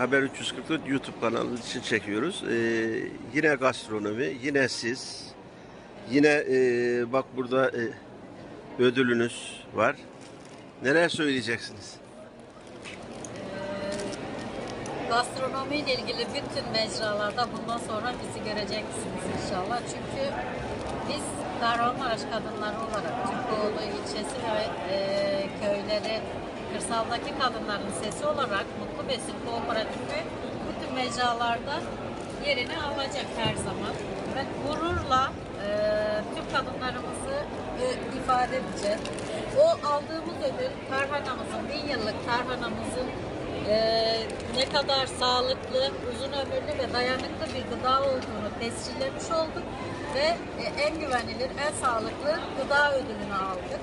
Haber 344 YouTube kanalımız için çekiyoruz. Ee, yine gastronomi, yine siz, yine e, bak burada e, ödülünüz var. Neler söyleyeceksiniz? Gastronomiyle ilgili bütün mecralarda bundan sonra bizi göreceksiniz inşallah. Çünkü biz Kahramanmaraş kadınları olarak Türkoğlu ilçesi ve e, köyleri, kırsaldaki kadınların sesi olarak Mutlu Besin Kooperatifi bütün mecralarda yerini alacak her zaman. Ve gururla e, tüm kadınlarımızı e, ifade edeceğiz. O aldığımız ödül tarhanamızın, bin yıllık tarhanamızın ee, ne kadar sağlıklı, uzun ömürlü ve dayanıklı bir gıda olduğunu tescillemiş olduk ve e, en güvenilir, en sağlıklı gıda ödülünü aldık.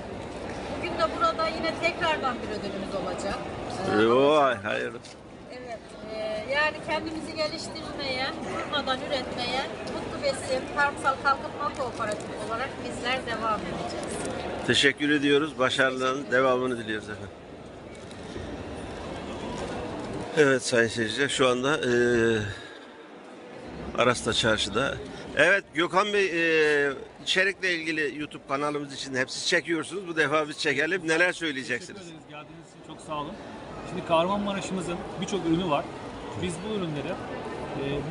Bugün de burada yine tekrardan bir ödülümüz olacak. Ee, Vay hayır. Evet, e, yani kendimizi geliştirmeye, durmadan üretmeye Mutlu Besin Tarımsal Kalkınma Kooperatifi olarak bizler devam edeceğiz. Teşekkür ediyoruz. Başarıların devamını diliyoruz efendim. Evet sayın seyirciler şu anda e, Arasta Çarşı'da. Evet Gökhan Bey e, içerikle ilgili YouTube kanalımız için hep çekiyorsunuz. Bu defa biz çekelim. Neler söyleyeceksiniz? Teşekkür ederiz. Geldiğiniz için çok sağ olun. Şimdi Kahramanmaraş'ımızın birçok ürünü var. Biz bu ürünleri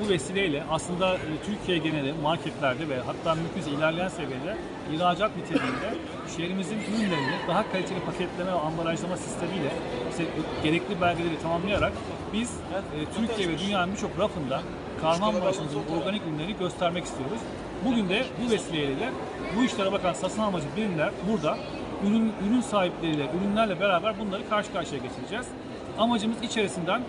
bu vesileyle aslında e, Türkiye geneli marketlerde ve hatta mümkünse ilerleyen seviyede ihracat niteliğinde şehrimizin ürünlerini daha kaliteli paketleme ve ambalajlama sistemiyle işte gerekli belgeleri tamamlayarak biz e, Türkiye ve dünyanın birçok rafında Kahramanmaraş'ımızın organik ürünlerini göstermek istiyoruz. Bugün de bu vesileyle de bu işlere bakan satın almacı birimler burada ürün, ürün sahipleriyle, ürünlerle beraber bunları karşı karşıya getireceğiz. Amacımız içerisinden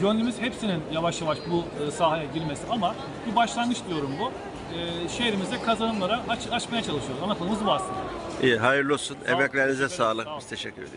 gönlümüz hepsinin yavaş yavaş bu e, sahaya girmesi ama bir başlangıç diyorum bu. E, şehrimizde kazanımlara aç, açmaya çalışıyoruz. Konumuz bu aslında. İyi, hayırlı olsun. Emeklerinize sağlık. Sağ. Biz teşekkür ediyoruz.